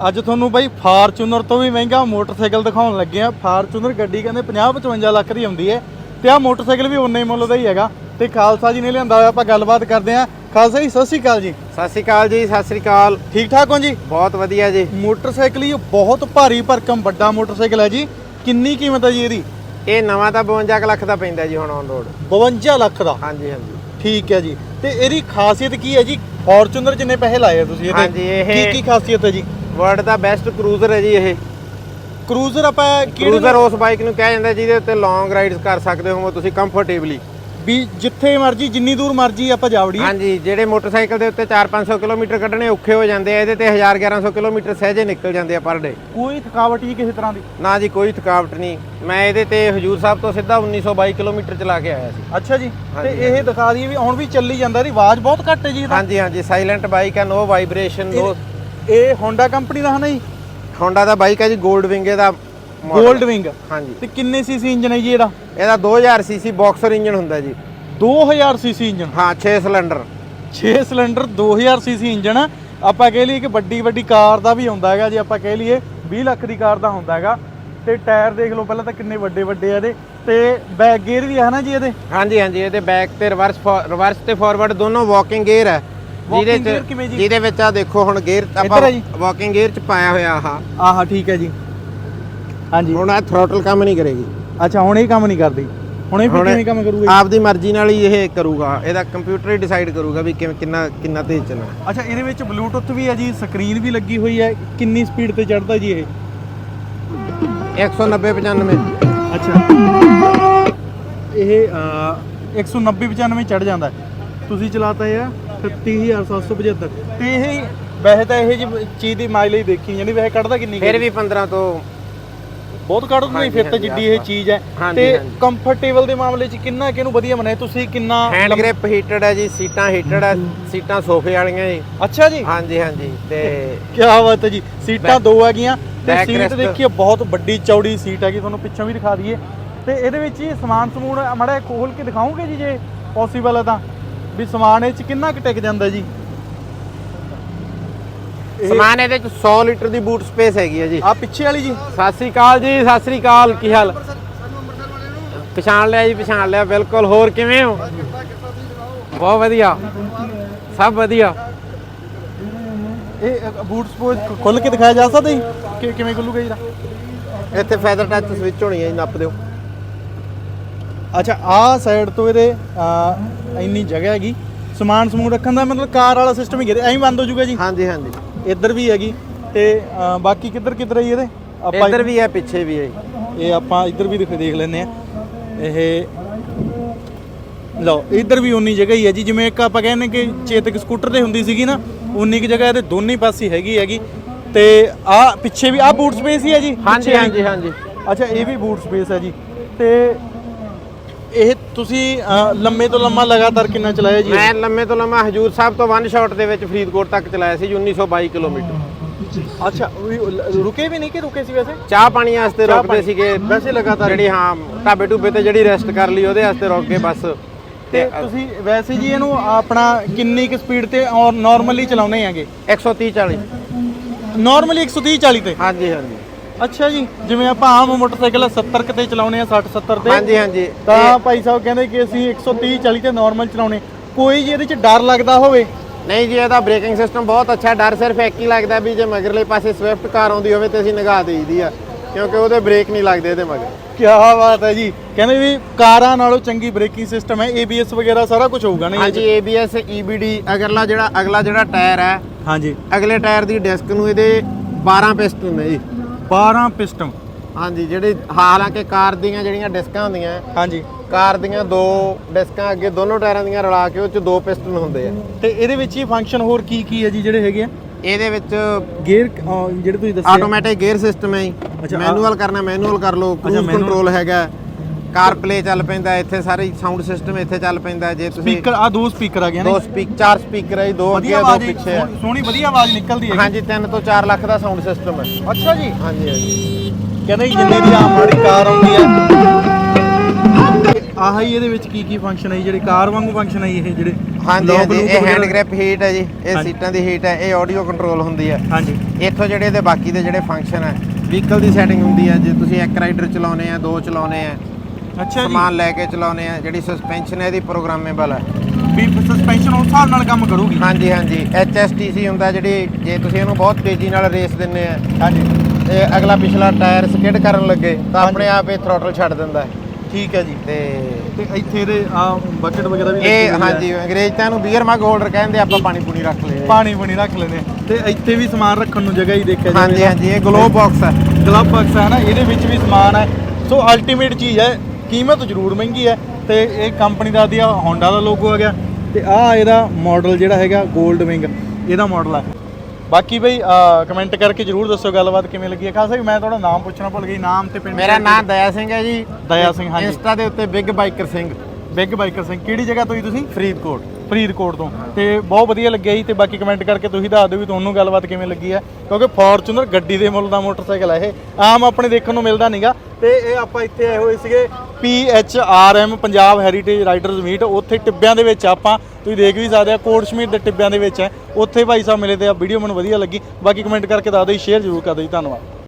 ਅੱਜ ਤੁਹਾਨੂੰ ਬਾਈ ਫਾਰਚੂਨਰ ਤੋਂ ਵੀ ਮਹਿੰਗਾ ਮੋਟਰਸਾਈਕਲ ਦਿਖਾਉਣ ਲੱਗੇ ਆ। ਫਾਰਚੂਨਰ ਗੱਡੀ ਕਹਿੰਦੇ 50 55 ਲੱਖ ਦੀ ਆਉਂਦੀ ਹੈ ਤੇ ਆ ਮੋਟਰਸਾਈਕਲ ਵੀ ਉਨੇ ਹੀ ਮੁੱਲ ਦਾ ਹੀ ਹੈਗਾ। ਤੇ ਖਾਲਸਾ ਜੀ ਨੇ ਲਿਆਂਦਾ ਹੋਇਆ ਆਪਾਂ ਗੱਲਬਾਤ ਕਰਦੇ ਆ ਖਾਲਸਾ ਜੀ ਸਤਿ ਸ਼੍ਰੀ ਅਕਾਲ ਜੀ। ਸਤਿ ਸ਼੍ਰੀ ਅਕਾਲ ਜੀ ਸਤਿ ਸ਼੍ਰੀ ਅਕਾਲ। ਠੀਕ ਠਾਕ ਹੋ ਜੀ? ਬਹੁਤ ਵਧੀਆ ਜੀ। ਮੋਟਰਸਾਈਕਲ ਹੀ ਬਹੁਤ ਭਾਰੀ ਭਰਕਮ ਵੱਡਾ ਮੋਟਰਸਾਈਕਲ ਹੈ ਜੀ। ਕਿੰਨੀ ਕੀਮਤ ਹੈ ਜੀ ਇਹਦੀ? ਇਹ ਨਵਾਂ ਤਾਂ 52 ਕੁ ਲੱਖ ਦਾ ਪੈਂਦਾ ਜੀ ਹੁਣ ਔਨ ਰੋਡ 52 ਲੱਖ ਦਾ? ਹਾਂਜੀ ਹਾਂਜੀ। ਠੀਕ ਹੈ ਜੀ। ਤੇ ਇਹਦੀ ਖਾਸੀਅਤ ਕੀ ਹੈ ਜੀ? ਫਾਰਚੂਨਰ ਜਿੰਨੇ ਪੈਸੇ ਲਾਏ ਆ ਤੁਸੀਂ ਹਾਂਜੀ, ਇਹਦੇ ਇਹ- ਕੀ ਕੀ ਖਾਸੀਅਤ ਹੈ ਜੀ? ਵਰਲਡ ਦਾ ਬੈਸਟ ਕਰੂਜ਼ਰ ਹੈ ਜੀ ਇਹ। ਕਰੂਜ਼ਰ ਆਪਾਂ ਕਿਹੜੇ ਕਰੂਜ਼ਰ ਉਸ ਬਾਈਕ ਨੂੰ ਕਿਹਾ ਜਾਂਦਾ ਜਿਹਦੇ ਉੱਤੇ ਲੌਂਗ ਰਾਈਡਸ ਕਰ ਸਕਦੇ ਹੋ ਤੁਸੀਂ ਕੰਫਰਟੇਬਲੀ ਵੀ ਜਿੱਥੇ ਮਰਜ਼ੀ ਜਿੰਨੀ ਦੂਰ ਮਰਜ਼ੀ ਆਪਾਂ ਜਾਵੜੀਏ ਹਾਂਜੀ ਜਿਹੜੇ ਮੋਟਰਸਾਈਕਲ ਦੇ ਉੱਤੇ 4-500 ਕਿਲੋਮੀਟਰ ਕੱਢਣੇ ਔਖੇ ਹੋ ਜਾਂਦੇ ਆ ਇਹਦੇ ਤੇ 1000-1100 ਕਿਲੋਮੀਟਰ ਸਹਿਜੇ ਨਿਕਲ ਜਾਂਦੇ ਆ ਪਰ ਡੇ ਕੋਈ ਥਕਾਵਟ ਹੀ ਕਿਸੇ ਤਰ੍ਹਾਂ ਦੀ? ਨਾ ਜੀ ਕੋਈ ਥਕਾਵਟ ਨਹੀਂ। ਮੈਂ ਇਹਦੇ ਤੇ ਹਜੂਰ ਸਾਹਿਬ ਤੋਂ ਸਿੱਧਾ 1922 ਕਿਲੋਮੀਟਰ ਚਲਾ ਕੇ ਆਇਆ ਸੀ। ਅੱਛਾ ਜੀ ਤੇ ਇਹ ਦਿਖਾ ਦਈਏ ਵੀ ਹੁਣ ਵੀ ਚੱਲੀ ਜਾਂਦਾ ਇਹਦੀ ਆਵਾਜ਼ ਬਹੁਤ ਘੱਟ ਹੈ ਜੀ ਹਾਂਜੀ ਹਾਂਜੀ ਸਾਇਲੈਂਟ ਬਾਈਕ ਹੈ ਨੋ ਵਾਈਬ੍ਰੇਸ਼ਨ ਨੋ ਇਹ- ਹੋਂਡਾ ਕੰਪਨੀ ਦਾ ਹੈ ਨਾ ਜੀ? ਹੋਂਡਾ ਦਾ ਬਾਈਕ ਹੈ ਜੀ 골ਡ ਵਿੰਗ ਇਹਦਾ model। 골ਡ ਵਿੰਗ ਹਾਂਜੀ। ਤੇ ਕਿੰਨੇ ਸੀਸੀ ਇੰਜਨ ਹੈ ਜੀ ਇਹਦਾ? ਇਹਦਾ 2000 ਸੀਸੀ ਬਾਕਸਰ ਇੰਜਨ ਹੁੰਦਾ ਜੀ। 2000 ਸੀਸੀ ਇੰਜਨ ਹਾਂ 6 ਸਿਲੰਡਰ 6 ਸਿਲੰਡਰ 2000 ਸੀਸੀ ਇੰਜਨ ਆਪਾਂ ਕਹਿ ਲਈਏ ਕਿ ਵੱਡੀ ਵੱਡੀ ਕਾਰ ਦਾ ਵੀ ਹੁੰਦਾ ਹੈਗਾ ਜੇ। ਆਪਾਂ ਕਹਿ ਲਈਏ 20 ਲੱਖ ਦੀ ਕਾਰ ਦਾ ਹੁੰਦਾ ਹੈਗਾ। ਤੇ ਟਾਇਰ ਦੇਖ ਲਓ ਪਹਿਲਾਂ ਤਾਂ ਕਿੰਨੇ ਵੱਡੇ ਵੱਡੇ ਆ ਇਹਦੇ। ਤੇ ਬੈਕ ਗੇਅਰ ਵੀ ਹੈ ਨਾ ਜੀ ਇਹਦੇ? ਹਾਂਜੀ ਹਾਂਜੀ ਇਹਦੇ ਬੈਕ ਤੇ ਰਿਵਰਸ ਰਿਵਰਸ ਤੇ ਫਾਰਵਰਡ ਦੋਨੋਂ ਵਾਕਿੰਗ ਗੇਅਰ ਹੈ। ਜਿਹਦੇ Walking gear ਚ ਕਿਵੇਂ ਜੀ? ਜਿਹਦੇ ਵਿੱਚ ਆ ਦੇਖੋ ਹੁਣ ਗੇਅਰ ਇੱਧਰ ਆਪਾਂ ਜੀ? ਵਾਕਿੰਗ ਗੇਅਰ ਚ ਪਾਇਆ ਹੋਇਆ ਆਹ ਆਹਾ ਠੀਕ ਹੈ ਜੀ। ਹਾਂਜੀ। ਹੁਣ ਆ ਥ੍ਰੋਟਲ ਕੰਮ ਨਹੀਂ ਕਰੇਗੀ। ਅੱਛਾ ਹੁਣ ਇਹ ਕੰਮ ਨਹੀਂ ਕਰਦੀ। ਹੁਣ ਇਹ ਵੀ ਹੁਣ ਕਿਵੇਂ ਕੰਮ ਕਰੂਗਾ ਆਪਦੀ ਮਰਜ਼ੀ ਨਾਲ ਹੀ ਇਹ ਕਰੂਗਾ। ਇਹਦਾ ਕੰਪਿਊਟਰ ਹੀ ਡਿਸਾਈਡ ਕਰੂਗਾ ਵੀ ਕਿਵੇਂ ਕਿੰਨਾ ਕਿੰਨਾ ਤੇਜ਼ ਚੱਲਣਾ। ਅੱਛਾ ਇਹਦੇ ਵਿੱਚ ਬਲੂਟੁੱਥ ਵੀ ਹੈ ਜੀ ਸਕਰੀਨ ਵੀ ਲੱਗੀ ਹੋਈ ਹੈ। ਕਿੰਨੀ ਸਪੀਡ ਤੇ ਚੜਦਾ ਜੀ ਇਹ? 190 95 ਅੱਛਾ। ਇਹ ਅ, 190 95 ਚੜ ਜਾਂਦਾ ਹੈ। ਤੁਸੀਂ ਚਲਾਤਾ ਇਹ? ਆ 37775 ਤੇ ਇਹ ਵੈਸੇ ਤਾਂ ਇਹ ਜੀ ਚੀਜ਼ ਦੀ ਮਾਈਲੇਜ ਦੇਖੀ ਜਾਨੀ ਵੈਸੇ ਕੱਢਦਾ ਕਿੰਨੀ ਫਿਰ? ਵੀ 15 ਤੋਂ ਬਹੁਤ ਨਹੀਂ ਹਾਂਜੀ, ਫਿਰ ਤਾਂ ਜਿੱਡੀ ਇਹ ਚੀਜ਼ ਹੈ। ਤੇ। ਕੰਫਰਟੇਬਲ ਦੇ ਮਾਮਲੇ 'ਚ ਕਿੰਨਾ ਕਿਹਨੂੰ ਵਧੀਆ ਬਣਾਇਆ? ਤੁਸੀਂ ਕਿੰਨਾ ਹੈਂਡ ਗ੍ਰਿਪ ਹੀਟਡ ਹੈ ਜੀ ਸੀਟਾਂ ਹੀਟਡ ਹੈ ਸੀਟਾਂ ਸੋਫੇ ਵਾਲੀਆਂ ਜੀ। ਅੱਛਾ ਜੀ। ਹਾਂਜੀ ਹਾਂਜੀ ਤੇ ਕੀ ਬਾਤ ਹੈ ਜੀ ਸੀਟਾਂ ਦੋ ਹੈਗੀਆਂ ਤੇ ਸੀਟ ਦੇਖੀਏ ਬਹੁਤ ਵੱਡੀ ਚੌੜੀ ਸੀਟ ਹੈਗੀ ਤੁਹਾਨੂੰ ਪਿੱਛੋਂ ਵੀ ਦਿਖਾ ਦਈਏ। ਤੇ ਇਹਦੇ ਵਿੱਚ ਹੀ ਸਮਾਨ ਸਮੂਨ ਮੜਾ ਖੋਲ ਕੇ ਦਿਖਾਓਗੇ ਜੀ ਜੇ ਪੋਸੀਬਲ ਹੈ ਤਾਂ? ਵੀ ਸਮਾਨ ਇਹ ਚ ਕਿੰਨਾ ਕੁ ਟਿਕ ਜਾਂਦਾ ਜੀ? ਸਮਾਨ ਇਹਦੇ ਚ 100 ਲੀਟਰ ਦੀ ਬੂਟ ਸਪੇਸ ਹੈਗੀ ਹੈ ਜੀ। ਆ ਪਿੱਛੇ ਵਾਲੀ ਜੀ? ਸਤਿ ਸ੍ਰੀ ਅਕਾਲ ਜੀ ਸਤਿ ਸ੍ਰੀ ਅਕਾਲ ਕੀ ਹਾਲ? ਪਛਾਣ ਲਿਆ ਜੀ ਪਛਾਣ ਲਿਆ ਬਿਲਕੁਲ ਹੋਰ ਕਿਵੇਂ ਹੋ? ਬਹੁਤ ਵਧੀਆ। ਸਭ ਵਧੀਆ। ਇਹ ਬੂਟ ਸਪੋਜ਼ ਖੁੱਲ ਕੇ ਦਿਖਾਇਆ ਜਾ ਸਕਦਾ ਜੀ? ਕਿ ਕਿਵੇਂ ਖੁੱਲੂਗਾ ਜੀ? ਇੱਥੇ ਫੈਦਰ ਟੱਚ ਸਵਿਚ ਹੋਣੀ ਹੈ ਜੀ ਨੱਪ ਦਿਓ। ਅੱਛਾ ਆਹ ਸਾਈਡ ਤੋਂ ਇਹਦੇ ਆ, ਇੰਨੀ ਜਗ੍ਹਾ ਹੈਗੀ। ਸਮਾਨ ਸਮੂਨ ਰੱਖਣ ਦਾ ਮਤਲਬ ਕਾਰ ਵਾਲਾ ਸਿਸਟਮ ਹੀ ਗਿਆ ਐਂ ਬੰਦ ਹੋ ਜਾਊਗਾ ਜੀ? ਹਾਂਜੀ ਹਾਂਜੀ। ਇੱਧਰ ਵੀ ਹੈਗੀ। ਤੇ ਬਾਕੀ ਕਿੱਧਰ ਕਿੱਧਰ ਹੈ ਜੀ ਇਹਦੇ? ਇੱਧਰ ਵੀ ਹੈ ਪਿੱਛੇ ਵੀ ਹੈ ਜੀ। ਇਹ ਆਪਾਂ ਇੱਧਰ ਵੀ ਦੇਖ ਦੇਖ ਲੈਂਦੇ ਆ ਇਹ ਲਓ ਇੱਧਰ ਵੀ ਉਨੀ ਜਗ੍ਹਾ ਹੀ ਹੈ ਜੀ। ਜਿਵੇਂ ਇੱਕ ਆਪਾਂ ਕਹਿੰਦੇ ਕਿ ਚੇਤਕ ਸਕੂਟਰ ਤੇ ਹੁੰਦੀ ਸੀਗੀ ਨਾ ਉਨੀ ਕੁ ਜਗ੍ਹਾ ਇਹਦੇ ਦੋਨੇ ਪਾਸੇ ਹੈਗੀ ਹੈਗੀ। ਤੇ ਆ ਪਿੱਛੇ ਵੀ ਆ ਬੂਟ ਸਪੇਸ ਹੀ ਹੈ ਜੀ? ਹਾਂਜੀ ਪਿੱਛੇ ਹਾਂਜੀ ਹਾਂਜੀ। ਅੱਛਾ ਇਹ ਵੀ ਬੂਟ ਸਪੇਸ ਹੈ ਜੀ। ਤੇ ਇਹ ਤੁਸੀਂ ਲੰਮੇ ਤੋਂ ਲੰਮਾ ਲਗਾਤਾਰ ਕਿੰਨਾ ਚਲਾਇਆ ਜੀ ਮੈਂ ਲੰਮੇ ਤੋਂ ਲੰਮਾ ਹਜੂਰ ਸਾਹਿਬ ਤੋਂ ਵਨ ਸ਼ਾਟ ਦੇ ਵਿੱਚ ਫਰੀਦਕੋਟ ਤੱਕ ਚਲਾਇਆ ਸੀ ਜੀ 1922 ਕਿਲੋਮੀਟਰ। ਅੱਛਾ ਵੀ ਲ- ਰੁਕੇ ਵੀ ਨਹੀਂ ਕਿ ਰੁਕੇ ਸੀ ਵੈਸੇ? ਚਾਹ ਪਾਣੀ ਵਾਸਤੇ ਚਾਹ ਰੁਕਦੇ ਪਾਣੀ। ਸੀਗੇ ਵੈਸੇ ਲਗਾਤਾਰ ਜਿਹੜੀ ਹਾਂ ਢਾਬੇ ਢੂਬੇ ਤੇ ਜਿਹੜੀ ਰੈਸਟ ਕਰ ਲਈ ਉਹਦੇ ਵਾਸਤੇ ਰੁਕ ਗਏ ਬਸ। ਤੇ ਤੁਸੀਂ ਵੈਸੇ ਜੀ ਇਹਨੂੰ ਆਪਣਾ ਕਿੰਨੀ ਕੁ ਸਪੀਡ ਤੇ ਔਰ ਨਾਰਮਲੀ ਚਲਾਉਨੇ ਹੈਗੇ? 130 40 ਨਾਰਮਲੀ 130 40 ਤੇ? ਹਾਂਜੀ ਹਾਂਜੀ। ਅੱਛਾ ਜੀ ਜਿਵੇਂ ਆਪਾਂ ਆਮ ਮੋਟਰਸਾਈਕਲ 70 ਕੁ ਤੇ ਚਲਾਉਨੇ ਆ 60 70 ਤੇ। ਹਾਂਜੀ ਹਾਂਜੀ। ਤਾਂ ਭਾਈ ਸਾਹਿਬ ਕਹਿੰਦੇ ਕਿ ਅਸੀਂ 130 40 ਤੇ ਨਾਰਮਲ ਚਲਾਉਨੇ ਕੋਈ ਜੀ ਇਹਦੇ ਚ ਡਰ ਲੱਗਦਾ ਹੋਵੇ? ਨਹੀਂ ਜੀ ਇਹਦਾ ਬ੍ਰੇਕਿੰਗ ਸਿਸਟਮ ਬਹੁਤ ਅੱਛਾ। ਡਰ ਸਿਰਫ ਇੱਕ ਹੀ ਲੱਗਦਾ ਵੀ ਜੇ ਮਗਰਲੇ ਪਾਸੇ ਸਵਿਫਟ ਕਾਰ ਆਉਂਦੀ ਹੋਵੇ ਤੇ ਅਸੀਂ ਨਿਗਾਹ ਦੇਈਦੀ ਆ ਕਿਉਂਕਿ ਉਹਦੇ ਬ੍ਰੇਕ ਨਹੀਂ ਲੱਗਦੇ ਇਹਦੇ ਮਗਰ। ਕੀ ਬਾਤ ਹੈ ਜੀ। ਕਹਿੰਦੇ ਵੀ ਕਾਰਾਂ ਨਾਲੋਂ ਚੰਗੀ ਬ੍ਰੇਕਿੰਗ ਸਿਸਟਮ ਹੈ ABS ਵਗੈਰਾ ਸਾਰਾ ਕੁਝ ਹੋਊਗਾ ਨਹੀਂ ਹਾਂਜੀ ABS EBD ਅਗਲਾ ਜਿਹੜਾ ਅਗਲਾ ਜਿਹੜਾ ਟਾਇਰ ਹੈ ਹਾਂਜੀ। ਅਗਲੇ ਟਾਇਰ ਦੀ ਡਿਸਕ ਨੂੰ ਇਹਦੇ 12 ਪਿਸਟਨ ਨੇ ਜੀ। 12 ਪਿਸਟਨ। ਹਾਂਜੀ ਜਿਹੜੇ ਹਾਲਾਂਕਿ ਕਾਰ ਦੀਆਂ ਜਿਹੜੀਆਂ ਡਿਸਕਾਂ ਹੁੰਦੀਆਂ ਹਾਂਜੀ। ਕਾਰ ਦੀਆਂ ਦੋ ਡਿਸਕਾਂ ਅੱਗੇ ਦੋਨੋਂ ਟਾਇਰਾਂ ਦੀਆਂ ਰਲਾ ਕੇ ਉਹ ਚ ਦੋ ਪਿਸਟਨ ਹੁੰਦੇ ਆ। ਤੇ ਇਹਦੇ ਵਿੱਚ ਹੀ ਫੰਕਸ਼ਨ ਹੋਰ ਕੀ ਕੀ ਹੈ ਜੀ ਜਿਹੜੇ ਹੈਗੇ ਆ? ਇਹਦੇ ਵਿੱਚ ਗੇਅਰ ਜਿਹੜੇ ਤੁਸੀਂ ਦੱਸਿਆ। ਆਟੋਮੈਟਿਕ ਗੇਅਰ ਸਿਸਟਮ ਹੈ ਜੀ। ਮੈਨੂਅਲ ਕਰਨਾ ਮੈਨੂਅਲ ਕਰ ਲਓ ਕਰੂਜ਼। ਕੰਟਰੋਲ ਹੈਗਾ। ਕਾਰ ਪਲੇ ਚੱਲ ਪੈਂਦਾ ਇੱਥੇ ਸਾਰੇ ਸਾਊਂਡ ਸਿਸਟਮ ਇੱਥੇ ਚੱਲ ਪੈਂਦਾ ਜੇ ਤੁਸੀਂ ਸਪੀਕਰ ਆ ਦੋ ਸਪੀਕਰ ਆ ਗਏ ਨੇ। ਦੋ ਸਪੀਕ ਚਾਰ ਸਪੀਕਰ ਹੈ ਜੀ, ਦੋ ਅੱਗੇ ਵਧੀਆ ਦੋ ਆਵਾਜ਼ ਪਿੱਛੇ ਹੈ ਸੋਹਣੀ- ਵਧੀਆ ਆਵਾਜ਼ ਨਿਕਲਦੀ ਹੈ ਹਾਂਜੀ 3 ਤੋਂ 4 ਲੱਖ ਦਾ ਸਾਊਂਡ ਸਿਸਟਮ ਹੈ ਅੱਛਾ ਜੀ। ਹਾਂਜੀ ਹਾਂਜੀ। ਕਹਿੰਦੇ ਜੀ ਜਿੰਨੇ ਦੀ ਆਮ ਮਾੜੀ ਕਾਰ ਆਉਂਦੀ ਹੈ ਆਹ ਹੀ ਇਹਦੇ ਵਿੱਚ ਕੀ ਕੀ ਫੰਕਸ਼ਨ ਹੈ ਜੀ? ਜਿਹੜੇ ਕਾਰ ਵਾਂਗੂ ਫੰਕਸ਼ਨ ਹੈ ਜੀ ਇਹ ਜਿਹੜੇ ਹਾਂਜੀ lock ਹਾਂਜੀ ਲੂਕ ਇਹ ਹੈਂਡ ਗ੍ਰਿਪ ਹੀਟ ਹੈ ਜੀ ਇਹ ਹਾਂਜੀ। ਸੀਟਾਂ ਦੀ ਹੀਟ ਹੈ ਇਹ ਆਡੀਓ ਕੰਟਰੋਲ ਹੁੰਦੀ ਹੈ ਹਾਂਜੀ। ਇੱਥੋਂ ਜਿਹੜੇ ਇਹਦੇ ਬਾਕੀ ਦੇ ਜਿਹੜੇ ਫੰਕਸ਼ਨ ਹੈ ਵਹੀਕਲ ਦੀ ਸੈਟਿੰਗ ਹੁੰਦੀ ਹੈ ਜੇ ਤੁਸੀਂ ਇੱਕ ਰਾਈਡਰ ਚਲਾਉਨੇ ਆ ਦੋ ਚਲਾਉਨੇ ਆ ਅੱਛਾ ਜੀ। ਸਮਾਨ ਲੈ ਕੇ ਚਲਾਉਨੇ ਆ ਜਿਹੜੀ ਸਸਪੈਂਸ਼ਨ ਹੈ ਇਹਦੀ ਪ੍ਰੋਗਰਾਮੇਬਲ ਹੈ। ਵੀ ਸਸਪੈਂਸ਼ਨ ਉਸ ਹਿਸਾਬ ਨਾਲ ਕੰਮ ਕਰੂਗੀ? ਹਾਂਜੀ ਹਾਂਜੀ। HSTC ਹੁੰਦਾ ਜਿਹੜੀ ਜੇ ਤੁਸੀਂ ਇਹਨੂੰ ਬਹੁਤ ਤੇਜ਼ੀ ਨਾਲ ਰੇਸ ਦਿੰਨੇ ਆ ਹਾਂਜੀ। ਤੇ ਅਗਲਾ ਪਿਛਲਾ ਟਾਇਰ ਸਕਿਡ ਕਰਨ ਲੱਗੇ ਤਾਂ ਆਪਣੇ ਆਪ ਇਹ ਥ੍ਰੋਟਲ ਛੱਡ ਦਿੰਦਾ ਹੈ। ਠੀਕ ਹੈ ਜੀ। ਤੇ ਤੇ ਇੱਥੇ ਇਹਦੇ ਆ ਬਕਟ ਵਗੈਰਾ ਵੀ ਇਹ। ਹਾਂਜੀ ਅੰਗਰੇਜ਼ ਤਾਂ ਇਹਨੂੰ ਬੀਅਰ ਮਗ ਹੋਲਡਰ ਕਹਿੰਦੇ ਆਪਾਂ ਪਾਣੀ ਪੂਣੀ ਰੱਖ ਲਏ ਪਾਣੀ ਬਣੀ ਰੱਖ ਲੈਂਦੇ। ਤੇ ਇੱਥੇ ਵੀ ਸਮਾਨ ਰੱਖਣ ਨੂੰ ਜਗ੍ਹਾ ਹੀ ਦੇਖਿਆ ਹਾਂਜੀ ਹਾਂਜੀ ਇਹ ਗਲੋ ਬਾਕਸ ਹੈ। ਗਲਵ ਬਾਕਸ ਹੈ ਨਾ ਇਹਦੇ ਵਿੱਚ ਵੀ ਸਮਾਨ ਹੈ। ਸੋ ਅਲਟੀਮੇਟ ਚੀਜ਼ ਹੈ ਕੀਮਤ ਜ਼ਰੂਰ ਮਹਿੰਗੀ ਹੈ ਤੇ ਇਹ ਕੰਪਨੀ ਦਾ ਦੀ ਹੋਂਡਾ ਦਾ ਲੋਗੋ ਆ ਗਿਆ ਤੇ ਆ ਇਹਦਾ ਮਾਡਲ ਜਿਹੜਾ ਹੈਗਾ 골ਡ ਵਿੰਗ ਇਹਦਾ ਮਾਡਲ ਹੈ ਬਾਕੀ ਬਈ ਕਮੈਂਟ ਕਰਕੇ ਜਰੂਰ ਦੱਸੋ ਗੱਲਬਾਤ ਕਿਵੇਂ ਲੱਗੀ ਹੈ। ਖਾਸਾ ਵੀ ਮੈਂ ਤੁਹਾਡਾ ਨਾਮ ਪੁੱਛਣਾ ਭੁੱਲ ਗਈ ਨਾਮ ਤੇ ਪਿੰਡ ਮੇਰਾ ਨਾਮ ਦਇਆ ਸਿੰਘ ਹੈ ਜੀ। ਦਇਆ ਸਿੰਘ ਹਾਂਜੀ। ਇੰਸਟਾ ਦੇ ਉੱਤੇ big biker Singh big biker Singh ਕਿਹੜੀ ਜਗ੍ਹਾ ਤੋਂ ਜੀ ਤੁਸੀਂ? ਫਰੀਦਕੋਟ। ਫਰੀਦਕੋਟ ਤੋਂ। ਤੇ ਬਹੁਤ ਵਧੀਆ ਲੱਗਿਆ ਜੀ ਤੇ ਬਾਕੀ ਕਮੈਂਟ ਕਰਕੇ ਤੁਸੀਂ ਦੱਸ ਦਿਓ ਵੀ ਤੁਹਾਨੂੰ ਗੱਲਬਾਤ ਕਿਵੇਂ ਲੱਗੀ ਹੈ। ਕਿਉਂਕਿ ਫੋਰਚੂਨਰ ਗੱਡੀ ਦੇ ਮੁੱਲ ਦਾ ਮੋਟਰਸਾਈਕਲ ਹੈ ਇਹ। ਆਮ ਆਪਣੇ ਦੇਖਣ ਨੂੰ ਮਿਲਦਾ ਨਹੀਂਗਾ ਤੇ ਇਹ ਆਪਾਂ ਇੱਥੇ ਆਏ ਹੋਏ ਸੀਗੇ P H R PHRM Punjab heritage riders meet ਉੱਥੇ ਟਿੱਬਿਆਂ ਦੇ ਵਿੱਚ ਆਪਾਂ, ਤੁਸੀਂ ਦੇਖ ਵੀ ਸਕਦੇ ਆ, ਕੋਟ ਸ਼ਮੀਰ ਦੇ ਟਿੱਬਿਆਂ ਦੇ ਵਿੱਚ ਹੈ। ਉੱਥੇ ਭਾਈ ਸਾਹਿਬ ਮਿਲੇ ਤੇ ਆ ਵੀਡੀਓ ਮੈਨੂੰ ਵਧੀਆ ਲੱਗੀ। ਬਾਕੀ ਕਮੈਂਟ ਕਰਕੇ ਦੱਸ ਦਿਓ ਸ਼ੇਅਰ ਜ਼ਰੂਰ ਕਰ ਦਿਓ ਜੀ, ਧੰਨਵਾਦ।